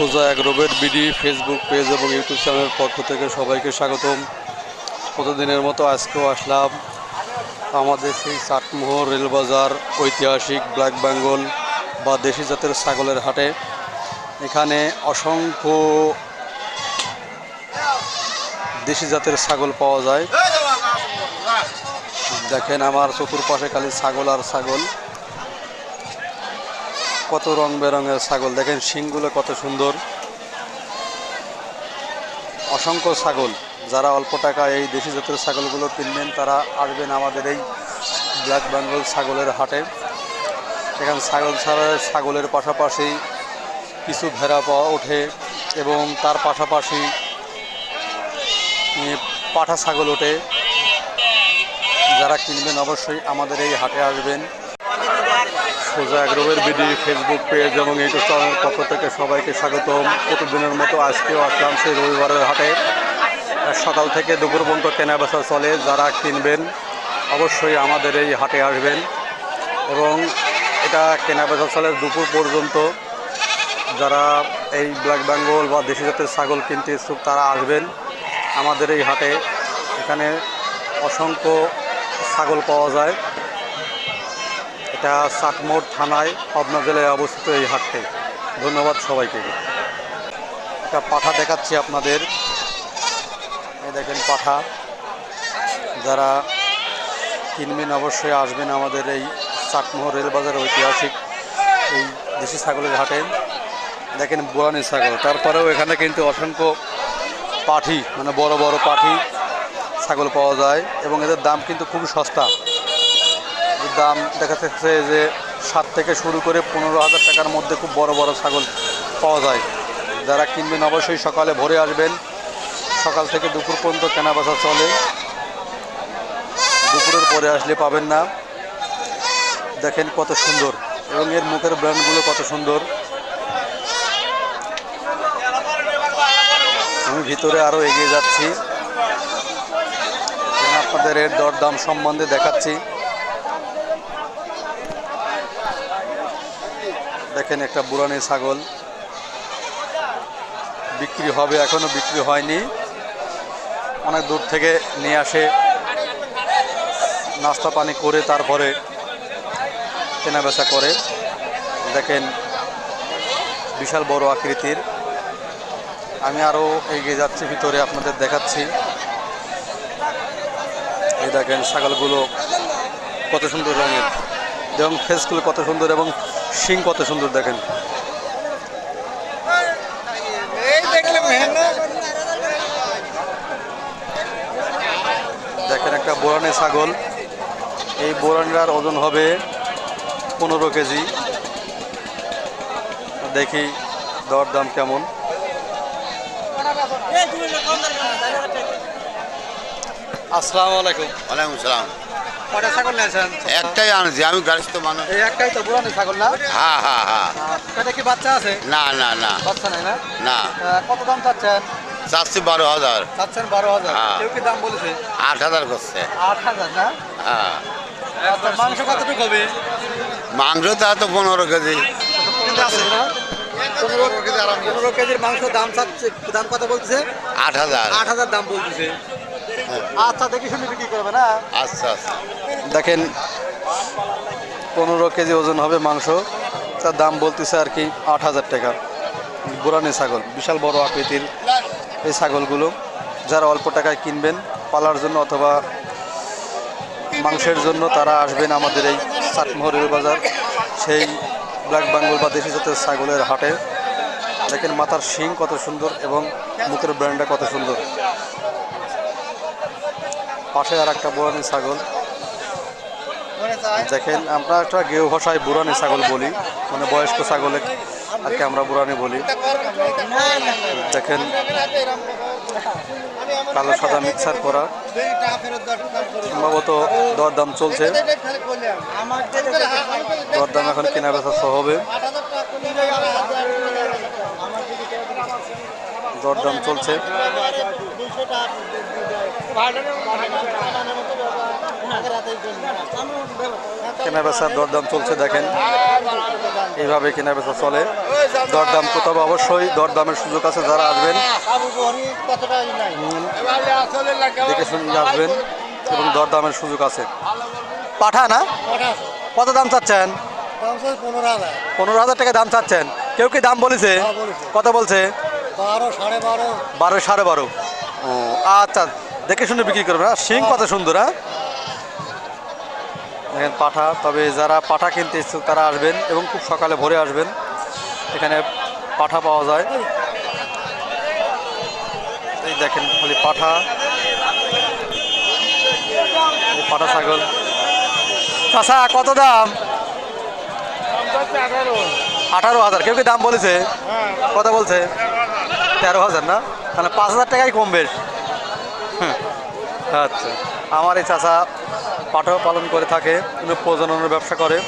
সোজা এক রোবের বিডি ফেসবুক পেজ এবং ইউটিউব চ্যানেলের পক্ষ থেকে সবাইকে স্বাগতম। প্রতিদিনের মতো আজকেও আসলাম আমাদের সেই চাটমোহর রেলবাজার ঐতিহাসিক ব্ল্যাক বেঙ্গল বা দেশি জাতের ছাগলের হাটে। এখানে অসংখ্য দেশি জাতের ছাগল পাওয়া যায়। দেখেন আমার চতুর্পাশে খালি ছাগল আর ছাগল। কত রং বেরঙের ছাগল। দেখেন শিংগুলো কত সুন্দর। অসংখ্য ছাগল। যারা অল্প টাকা এই দেশি জাতের ছাগলগুলো কিনবেন, তারা আসবেন আমাদের এই ব্ল্যাক বেঙ্গল ছাগলের হাটে। এখানে ছাগল ছাড়া ছাগলের পাশাপাশি কিছু ভেড়া পাওয়া ওঠে এবং তার পাশাপাশি পাঠা ছাগল ওঠে। যারা কিনবেন অবশ্যই আমাদের এই হাটে আসবেন। সোজা অ্যাগ্রোভের বিডি ফেসবুক পেজ এবং ইউটিউব চ্যানেলের পক্ষ থেকে সবাইকে স্বাগতম। প্রতিদিনের মতো আজকেও আসলাম সেই রবিবারের হাটে। সকাল থেকে দুপুর পর্যন্ত কেনা বেচা চলে, যারা কিনবেন অবশ্যই আমাদের এই হাটে আসবেন। এবং এটা কেনা বেচা চলে দুপুর পর্যন্ত। যারা এই ব্ল্যাক বেঙ্গল বা দেশি জাতের ছাগল কিনতে ইচ্ছুক, তারা আসবেন আমাদের এই হাটে। এখানে অসংখ্য ছাগল পাওয়া যায়। এটা চাটমোড় থানায় পাবনা জেলায় অবস্থিত এই হাটটি। ধন্যবাদ সবাইকে। একটা পাঠা দেখাচ্ছি আপনাদের। দেখেন পাঠা। যারা কিনবেন অবশ্যই আসবেন আমাদের এই চাটমোহর রেলবাজার ঐতিহাসিক এই দেশি ছাগলের হাটে। দেখেন বোরানি ছাগল। তারপরেও এখানে কিন্তু অসংখ্য পাঠি মানে বড় বড় পাঠি ছাগল পাওয়া যায় এবং এদের দাম কিন্তু খুব সস্তা। দাম দেখা যাচ্ছে যে সাত থেকে শুরু করে পনেরো হাজার টাকার মধ্যে খুব বড় বড় ছাগল পাওয়া যায়। যারা কিনবেন অবশ্যই সকালে ভোরে আসবেন। সকাল থেকে দুপুর পর্যন্ত কেনা বেচা চলে। দুপুরের পরে আসলে পাবেন না। দেখেন কত সুন্দর এবং এর মুখের ব্র্যান্ডগুলো কত সুন্দর। আমি ভিতরে আরও এগিয়ে যাচ্ছি। আপনাদের এর দরদাম সম্বন্ধে দেখাচ্ছি। দেখেন একটা বুড়ানি ছাগল বিক্রি হবে, এখনও বিক্রি হয়নি। অনেক দূর থেকে নিয়ে আসে। নাস্তা পানি করে তারপরে কেনা বেচা করে। দেখেন, বিশাল বড় আকৃতির। আমি আরও এগিয়ে যাচ্ছি, ভিতরে আপনাদের দেখাচ্ছি। এই দেখেন ছাগলগুলো কত সুন্দর রঙের। এবং ফেসগুলো কত সুন্দর এবং শিং কত সুন্দর দেখেন। দেখেন একটা বোরানি ছাগল। এই বোরানিটার ওজন হবে পনেরো কেজি। দেখি দর দাম কেমন আসসালামু আলাইকুম। ওয়ালাইকুম সালাম। কটা ছাগল নিয়েছেন একটাই আনছি আমি গাড়িস্থ মানুষ। এই একটাই তো বুড়ানি ছাগল না? হ্যাঁ হ্যাঁ হ্যাঁ। এটা কি বাচ্চা আছে? না না না। বাচ্চা নাই না? না। কত দাম চাচ্ছেন? চাচ্ছি বারো হাজার। চাচ্ছেন বারো হাজার। হ্যাঁ। কেউ কি দাম বলেছে? আট হাজার করছে। আট হাজার না? হ্যাঁ। আচ্ছা মাংস কতটুকু হবে? মাংস তা তো পনেরো কেজি। পনেরো পনেরো কেজির মাংস দাম চাচ্ছে দাম কত বলছে আট হাজার। আট হাজার দাম বলতেছে। আচ্ছা দেখি শুনে বিক্রি করবে না? আচ্ছা আচ্ছা। দেখেন পনেরো কেজি ওজন হবে মাংস। তার দাম বলতেছে আর কি আট হাজার টাকা। বুরানি ছাগল বিশাল বড় আকৃতির এই ছাগলগুলো। যারা অল্প টাকায় কিনবেন পালার জন্য অথবা মাংসের জন্য তারা আসবেন আমাদের এই চাটমোহর বাজার। সেই ব্ল্যাক বেঙ্গল বা দেশি জাতের ছাগলের হাটে। দেখেন মাথার শিং কত সুন্দর এবং মুখের ব্র্যান্ডটা কত সুন্দর। পাশে আর একটা বুরানি ছাগল। দেখেন, আমরা একটা গেও ভাষায় বুড়ানি ছাগল বলি মানে বয়স্ক ছাগলে আর কি আমরা বুড়ানি বলি। দেখেন, কালো সাদা মিক্সার করা। সম্ভবত দরদাম চলছে। দরদাম এখন কেনা বেচা সহ হবে। দরদাম চলছে। কেনা বেচার দরদাম চলছে দেখেন। এইভাবে কেনা বেচা চলে। দরদাম তো তবে অবশ্যই দরদামের সুযোগ আছে যারা আসবেন দেখে শুনে আসবেন এবং দরদামের সুযোগ আছে। পাঠা না? কত দাম চাচ্ছেন? পনেরো হাজার টাকা দাম চাচ্ছেন। কেউ কি দাম বলেছে? হ্যাঁ। কত বলছে? বারো সাড়ে বারো। বারো সাড়ে বারো। ও আচ্ছা। দেখে শুনে বিক্রি করবে না শিং কত সুন্দর হ্যাঁ? দেখেন পাঠা তবে যারা পাঠা কিনতে ইচ্ছুক তারা আসবেন এবং খুব সকালে ভোরে আসবেন। এখানে পাঠা পাওয়া যায়। এই দেখেন খালি পাঠা। পাঠা ছাগল। চাষা কত দাম? আঠারো হাজার। কেউ কি দাম বলেছে? কথা বলছে? তেরো হাজার না? তাহলে পাঁচ হাজার টাকাই কমবে হুম, আচ্ছা। আমার এই চাচা পাঠা পালন করে থাকে প্রজননের ব্যবসা করে।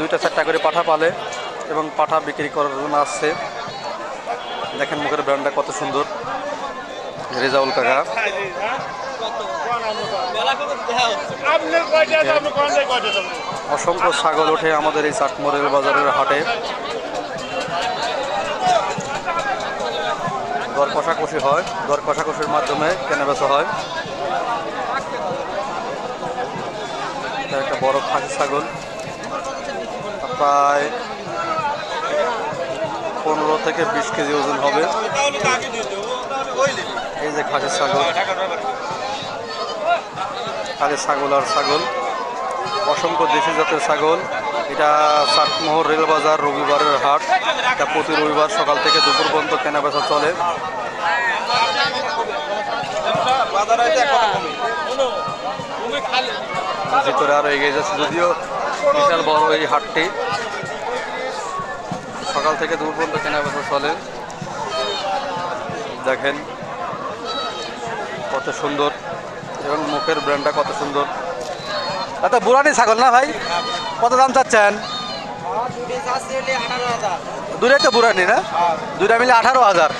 দুইটা চারটা করে পাঠা পালে এবং পাঠা বিক্রি করার জন্য আসছে। দেখেন মুখের ব্র্যান্ডটা কত সুন্দর। রেজাউল কাকা। অসংখ্য ছাগল ওঠে আমাদের এই চাটমোরের বাজারের হাটে। দর কষাকষি হয়, দর কষাকষির মাধ্যমে কেনাবেচা হয়। একটা বড় খাসি ছাগল। প্রায় পনেরো থেকে বিশ কেজি ওজন হবে। এই যে খাসি ছাগল। খালি ছাগল আর ছাগল। অসংখ্য দেশি জাতের ছাগল। এটা চাটমোহর রেলবাজার রবিবারের হাট। এটা প্রতি রবিবার সকাল থেকে দুপুর পর্যন্ত কেনাবেচা চলে। ভিতরে আরও এগিয়ে যাচ্ছে যদিও বিশাল বড় এই হাটটি। সকাল থেকে দুপুর পর্যন্ত কেনাবেচা চলে। দেখেন কত সুন্দর এবং মুখের ব্র্যান্ডটা কত সুন্দর। এটা বুড়ানি ছাগল না ভাই? কত দাম চাচ্ছেন? দূরে তো বুড়ানি না দুটা মিলে আঠারো হাজার।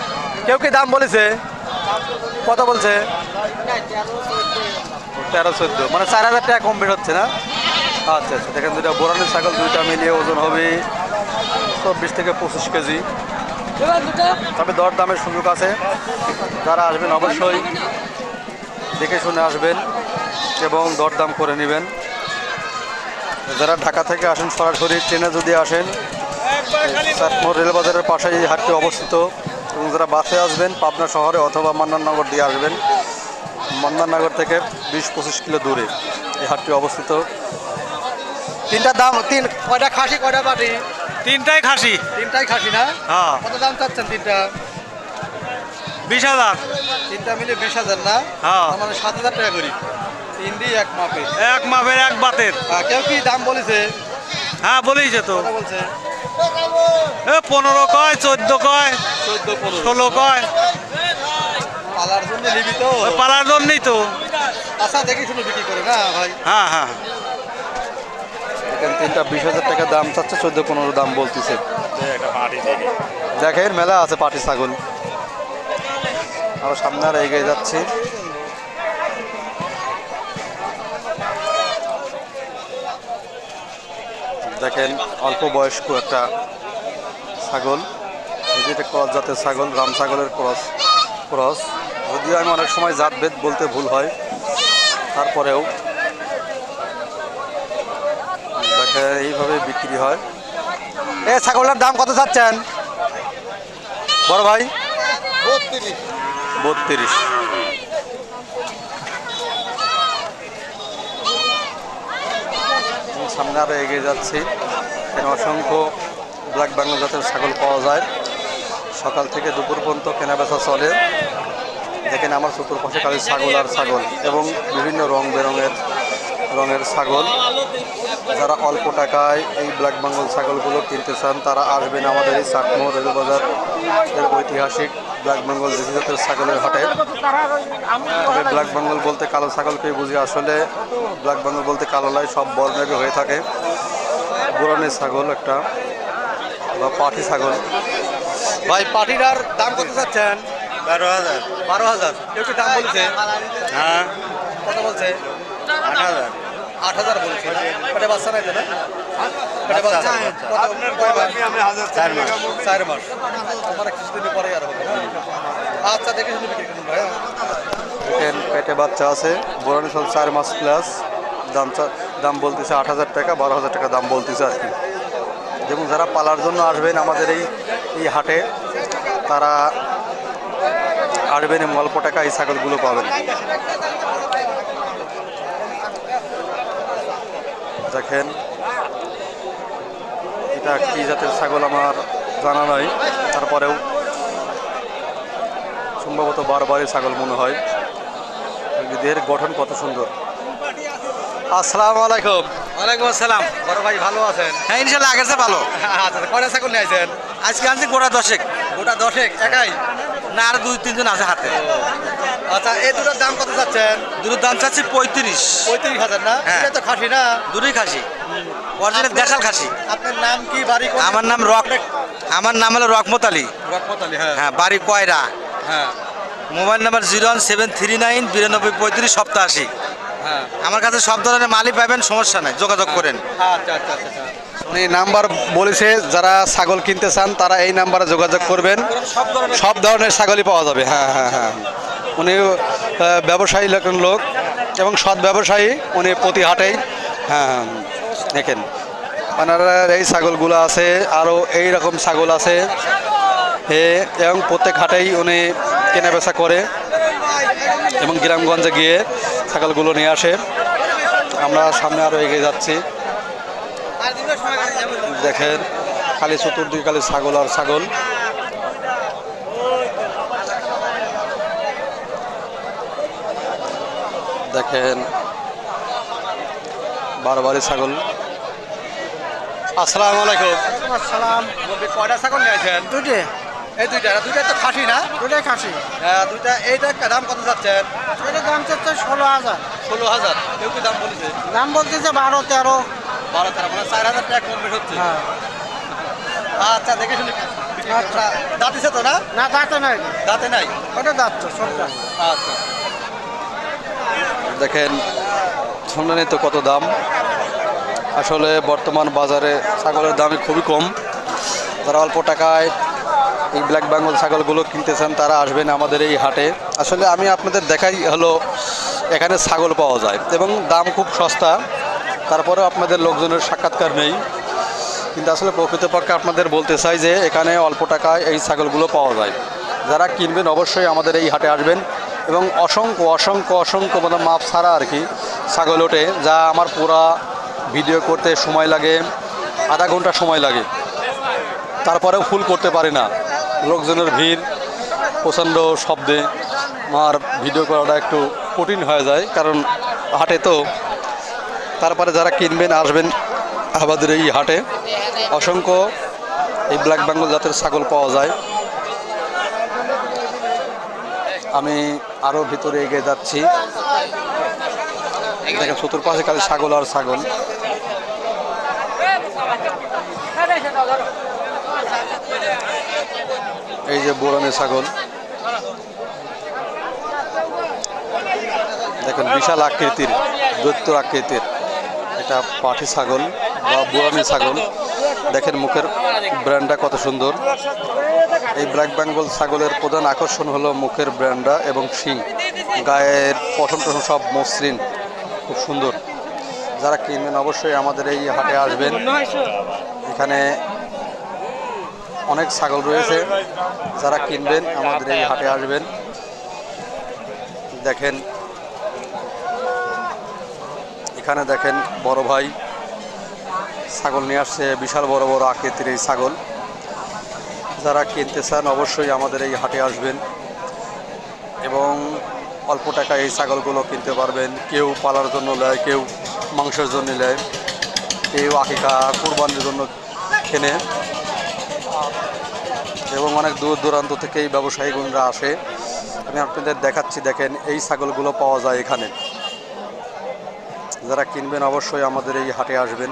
কেউ কি দাম বলেছে? কত বলছে? তেরো চোদ্দ। মানে চার হাজার টাকা কম বের হচ্ছে না? আচ্ছা আচ্ছা। দেখেন দুটা বোরানি ছাগল, দুইটা মিলিয়ে ওজন হবে চব্বিশ থেকে পঁচিশ কেজি। তবে দর দামের সুযোগ আছে। যারা আসবেন অবশ্যই দেখে শুনে আসবেন এবং দরদাম করে নেবেন। যারা ঢাকা থেকে আসেন, সরাসরি ট্রেনে যদি আসেন চাটমোহর রেলবাজারের পাশে এই হাটটি অবস্থিত। এবং যারা বাসে আসবেন পাবনা শহরে অথবা মান্নাননগর দিয়ে আসবেন মান্নাননগর থেকে বিশ পঁচিশ কিলো দূরে এই হাটটি অবস্থিত। তিনটা দাম তিন কয়টা খাসি কয়টা পাটি? তিনটাই খাসি। তিনটাই খাসি না? হ্যাঁ। কত দাম চাচ্ছেন তিনটা? বিশ হাজার। তিনটা মিলে বিশ হাজার না? হ্যাঁ। মানে সাত হাজার টাকা করি। তিন দিয়ে এক মাপে এক মাপের এক বাতের। আহ, কেউ কি দাম বলেছে? হ্যাঁ বলেইছে তো। বলছে? পনেরো কয় চোদ্দ কয়? ষোলো কয়? পালার জন্য নিবি তো পালার জন্যই তো। আচ্ছা দেখি শুনে বিক্রি করে না ভাই? হ্যাঁ হ্যাঁ। তিনটা বিশ হাজার টাকা দাম চাচ্ছে চোদ্দ পনেরো দাম বলতেছে। দেখেন মেলা আছে পাটি ছাগল। আরও সামনে আর এগিয়ে যাচ্ছি। দেখেন অল্প বয়স্ক একটা ছাগল যেটা ক্রস জাতের ছাগল, রাম ছাগলের ক্রস ক্রস। যদিও আমি অনেক সময় জাত জাতভেদ বলতে ভুল হয়, তারপরেও। দেখে এইভাবে বিক্রি হয়। এ ছাগলের দাম কত চাচ্ছেন? বড় ভাই? বত্রিশ। সামনে আরও এগিয়ে যাচ্ছি। অসংখ্য ব্ল্যাক বাংলা জাতের ছাগল পাওয়া যায়। সকাল থেকে দুপুর পর্যন্ত কেনাবেচা চলে। দেখেন আমার চতুর্পাশে খালি ছাগল আর ছাগল এবং বিভিন্ন রং বেরঙের, রঙের ছাগল। যারা অল্প টাকায় এই ব্ল্যাক বেঙ্গল ছাগলগুলো কিনতে চান, তারা আসবেন আমাদের এই চাটমোহর রেলবাজার এর ঐতিহাসিক ব্ল্যাক বেঙ্গল জাতের ছাগলের হাটে। তবে ব্ল্যাক বেঙ্গল বলতে কালো ছাগলকে বুঝি আসলে ব্ল্যাক বেঙ্গল বলতে কালো লাই সব বর্ণের হয়ে থাকে। বুড়ানের ছাগল একটা। বা পাঠি ছাগল। ভাই পাঠিটার দাম কত চাচ্ছেন? বারো হাজার। বারো হাজার। কেউ কি দাম বলছে? হ্যাঁ। কত বলছে? আট হাজার। আট হাজার বলছে পেটে বাচ্চা নাই তো না? পেটে বাচ্চা কত কয় মাস? চার মাস। চার মাস। কিছুদিন পরে আর হবে আচ্ছা দেখে শুনে বিক্রি করুন ভাই দেখেন পেটে বাচ্চা আছে। বোরানি সব চার মাস প্লাস দাম চা- দাম বলতেছে আট হাজার টাকা বারো হাজার টাকা দাম বলতেছে আর কি। এবং যারা পালার জন্য আসবেন আমাদের এই এই হাটে, তারা আসবেন এবং অল্প টাকা এই ছাগলগুলো পাবেন। দেখেন, এটা কি জাতের ছাগল আমার জানা নাই। তারপরেও সম্ভবত বারবারই ছাগল মনে হয়। দেহের গঠন কত সুন্দর। আসসালামু আলাইকুম। ওয়ালাইকুম আসসালাম। বড় ভাই ভালো আছেন? হ্যাঁ ইনশাল্লাহ আগের চেয়ে ভালো। আচ্ছা কয়টা ছাগল নিয়ে আইছেন? আজকে আনছি গোড়া দশেক। গোটা দশেক একাই? না আর দুই তিনজন আছে হাতে। আচ্ছা এই দুটোর দাম কত চাচ্ছেন দুটোর দাম চাচ্ছি পঁয়ত্রিশ। পঁয়ত্রিশ হাজার না? হ্যাঁ। এটা তো খাসি না? দুটোই খাসি। অরিজিনাল দেশাল খাসি। আপনার নাম কি বাড়ি আমার নাম রক আমার নাম হলো রকমত আলী। রকমত আলী হ্যাঁ। হ্যাঁ বাড়ি কয়রা? হ্যাঁ। Mobile number zero one seven three nine বিরানব্বই পঁয়ত্রিশ সপ্তাশি হ্যাঁ আমার কাছে সব ধরনের মালই পাবেন সমস্যা নাই যোগাযোগ করেন। আচ্ছা আচ্ছা আচ্ছা আচ্ছা। উনি নাম্বার বলেছে যারা ছাগল কিনতে চান তারা এই নাম্বারে যোগাযোগ করবেন। সব ধরনের ছাগলই পাওয়া যাবে হ্যাঁ হ্যাঁ হ্যাঁ। উনি ব্যবসায়ী লোকের লোক এবং সৎ ব্যবসায়ী উনি প্রতি হাটেই হ্যাঁ হ্যাঁ দেখেন। ওনারা এই ছাগলগুলো আছে আরও এই রকম ছাগল আছে। এ এবং প্রত্যেক হাটেই উনি কেনা বেচা করে এবং গ্রামগঞ্জে গিয়ে ছাগলগুলো নিয়ে আসে। আমরা সামনে আরও এগিয়ে যাচ্ছি। দেখেন খালি চতুর্দিকে খালি ছাগল আর ছাগল। দেখেন বারবারই ছাগল। আসসালামু আলাইকুম। আসসালাম। কয়টা ছাগল নিয়ে আইছেন দুটে এই দুইটা দুইটা তো খাসি না? দুটাই খাসি। হ্যাঁ, দুইটা এইটা দাম কত যাচ্ছেন এটা দাম চাচ্ছে ষোলো হাজার। ষোলো হাজার। কেউ কি দাম বলেছে? দাম বলতেছে বারো তেরো। বারো তেরো মানে চার হাজার টাকা কম বেশ হচ্ছে। হ্যাঁ। আচ্ছা দেখে শুনে। আচ্ছা, দাঁতিছে তো না? না দাঁতে নাই। দাঁতে নাই? ওটা দাঁত তো সবটা। আচ্ছা। দেখেন শুনলেনই তো কত দাম। আসলে বর্তমান বাজারে ছাগলের দামই খুবই কম। যারা অল্প টাকায় এই ব্ল্যাক বেঙ্গল ছাগলগুলো কিনতে চান তারা আসবেন আমাদের এই হাটে। আসলে আমি আপনাদের দেখাই হলো, এখানে ছাগল পাওয়া যায় এবং দাম খুব সস্তা। তারপরেও আপনাদের লোকজনের সাক্ষাৎকার নেই। কিন্তু আসলে প্রকৃতপক্ষে আপনাদের বলতে চাই যে, এখানে অল্প টাকায় এই ছাগলগুলো পাওয়া যায়। যারা কিনবেন অবশ্যই আমাদের এই হাটে আসবেন এবং অসংখ্য অসংখ্য অসংখ্য মানে মাপ ছাড়া আর কি ছাগল ওঠে, যা আমার পুরা ভিডিও করতে সময় লাগে, আধা ঘণ্টা সময় লাগে। তারপরেও ফুল করতে পারি না। লোকজনের ভিড়, প্রচণ্ড শব্দে আমার ভিডিও করাটা একটু কঠিন হয়ে যায়, কারণ হাটে তো তারপরে যারা কিনবেন, আসবেন আমাদের এই হাটে। অসংখ্য এই ব্ল্যাক বেঙ্গল জাতের ছাগল পাওয়া যায়। আমি আরও ভিতরে এগিয়ে যাচ্ছি। দেখেন চতুর্পাশে খালি ছাগল আর ছাগল। এই যে বোরানি ছাগল। দেখেন, বিশাল আকৃতির, দৈত্য আকৃতির এটা পাঠি ছাগল বা বোরানি ছাগল। দেখেন মুখের ব্র্যান্ডটা কত সুন্দর। এই ব্ল্যাক বেঙ্গল ছাগলের প্রধান আকর্ষণ হলো মুখের ব্র্যান্ডা এবং শিং। গায়ের পশম টসম সব মসৃণ, খুব সুন্দর। যারা কিনবেন অবশ্যই আমাদের এই হাটে আসবেন। এখানে অনেক ছাগল রয়েছে যারা কিনবেন, আমাদের এই হাটে আসবেন। দেখেন, এখানে দেখেন বড় ভাই ছাগল নিয়ে আসছে, বিশাল বড় বড় আকৃতির এই ছাগল। যারা কিনতে চান অবশ্যই আমাদের এই হাটে আসবেন এবং অল্প টাকায় এই ছাগলগুলো কিনতে পারবেন। কেউ পালার জন্য নেয় কেউ মাংসের জন্য নেয় কেউ আকিকা কোরবানির জন্য কেনে। এবং অনেক দূর দূরান্ত থেকে এই ব্যবসায়ী গুণরা আসে। আমি আপনাদের দেখাচ্ছি দেখেন এই ছাগলগুলো পাওয়া যায় এখানে। যারা কিনবেন অবশ্যই আমাদের এই হাটে আসবেন।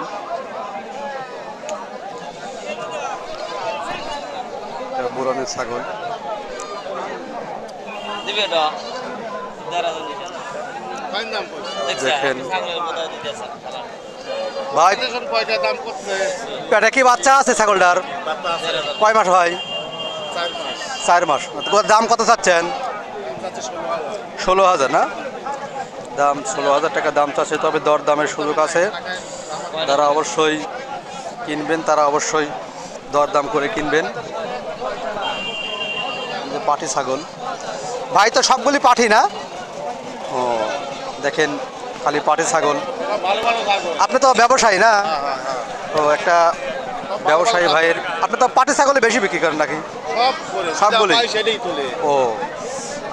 এটা বুড়ানের ছাগল। দেখেন। ভাই পেটে কি বাচ্চা আছে ছাগলটার? কয় মাস ভাই? চার মাস। দাম কত চাচ্ছেন? ষোলো হাজার না? দাম ষোলো হাজার টাকা দাম চাচ্ছে তবে দর দামের সুযোগ আছে। তারা অবশ্যই কিনবেন তারা অবশ্যই দর দাম করে কিনবেন। পাটি ছাগল। ভাই তো সবগুলি পাঠি না? ও দেখেন খালি পাটি ছাগল। আপনি তো ব্যবসায়ী না? তো একটা ব্যবসায়ী ভাইয়ের আপনি তো পাটি ছাগলে বেশি বিক্রি করেন নাকি? সবগুলি ও।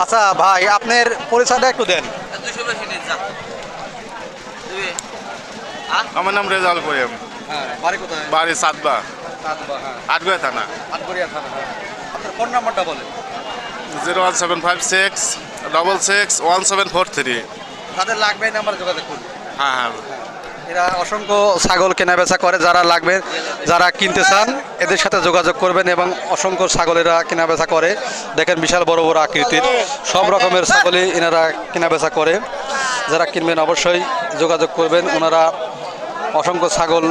আচ্ছা ভাই আপনার পরিচয়টা একটু দেন। আমার নাম রেজাউল করিম। হ্যাঁ বাড়ি কোথায়? বাড়ি সাতবা। হ্যাঁ। আটগুয়া থানা। আটগড়িয়া থানা হ্যাঁ। আপনার ফোন নাম্বারটা বলেন। Zero one seven five six double six one seven four three. যাদের লাগবে এই নাম্বারে যোগাযোগ করুন। হ্যাঁ। হ্যাঁ। এরা অসংখ্য ছাগল কেনা বেচা করে, যারা লাগবে, যারা কিনতে চান, এদের সাথে যোগাযোগ করবেন এবং অসংখ্য ছাগলেরা কেনা বেচা করে। দেখেন বিশাল বড় বড় আকৃতির, সব রকমের ছাগলই এনারা কেনা বেচা করে। যারা কিনবেন অবশ্যই যোগাযোগ করবেন, ওনারা অসংখ্য ছাগল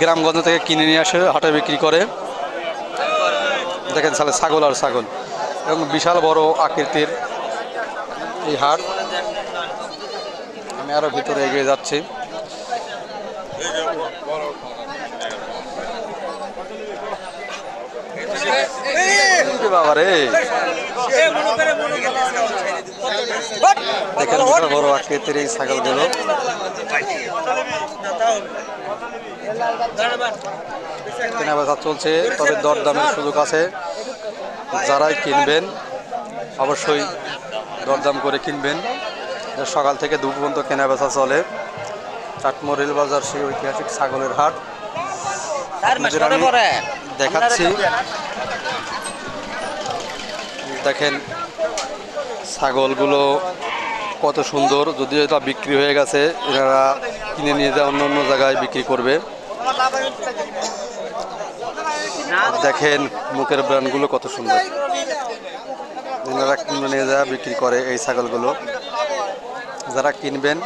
গ্রামগঞ্জ থেকে কিনে নিয়ে আসে, হাটে বিক্রি করে। দেখেন তাহলে ছাগল আর ছাগল, এবং বিশাল বড় আকৃতির এই হাট। আমি আরও ভিতরে এগিয়ে যাচ্ছি। রে দেখেন বড় আকৃতির এই ছাগলগুলো। কেনা বেচা চলছে তবে দরদামের সুযোগ আছে। যারাই কিনবেন অবশ্যই দরদাম করে কিনবেন। সকাল থেকে দুপুর পর্যন্ত কেনা বেচা চলে। চাটমোর রেল বাজার সেই ঐতিহাসিক ছাগলের হাট। দেখাচ্ছি। দেখেন ছাগলগুলো কত সুন্দর, যদিও এটা বিক্রি হয়ে গেছে, এনারা কিনে নিয়ে যায়, অন্য অন্য জায়গায় বিক্রি করবে। দেখেন মুখের ব্র্যান্ডগুলো কত সুন্দর। এনারা কিনে নিয়ে যায়, বিক্রি করে এই ছাগলগুলো। যারা কিনবেন,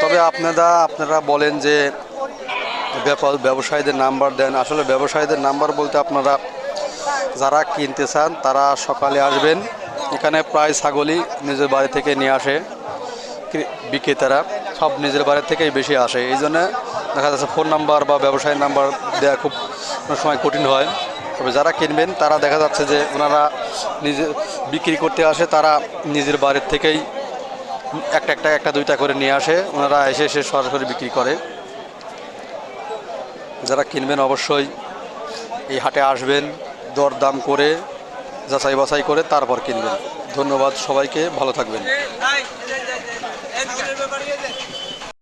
তবে আপনারা আপনারা বলেন যে ব্যবসায়ীদের নাম্বার দেন। আসলে ব্যবসায়ীদের নাম্বার বলতে আপনারা যারা কিনতে চান, তারা সকালে আসবেন। এখানে প্রায় ছাগলই নিজের বাড়ি থেকে নিয়ে আসে। বিক্রেতারা সব নিজের বাড়ি থেকেই বেশি আসে। এই জন্য দেখা যাচ্ছে ফোন নাম্বার বা ব্যবসায়ী নাম্বার দেওয়া খুব সময় কঠিন হয়। তবে যারা কিনবেন, তারা দেখা যাচ্ছে যে ওনারা নিজে বিক্রি করতে আসে, তারা নিজের বাড়ির থেকেই একটা একটা একটা, দুইটা করে নিয়ে আসে। ওনারা এসে এসে সরাসরি বিক্রি করে। যারা কিনবেন, অবশ্যই এই হাটে আসবেন। দর দাম করে যাচাই বাছাই করে তারপর কিনবেন। ধন্যবাদ সবাইকে ভালো থাকবেন।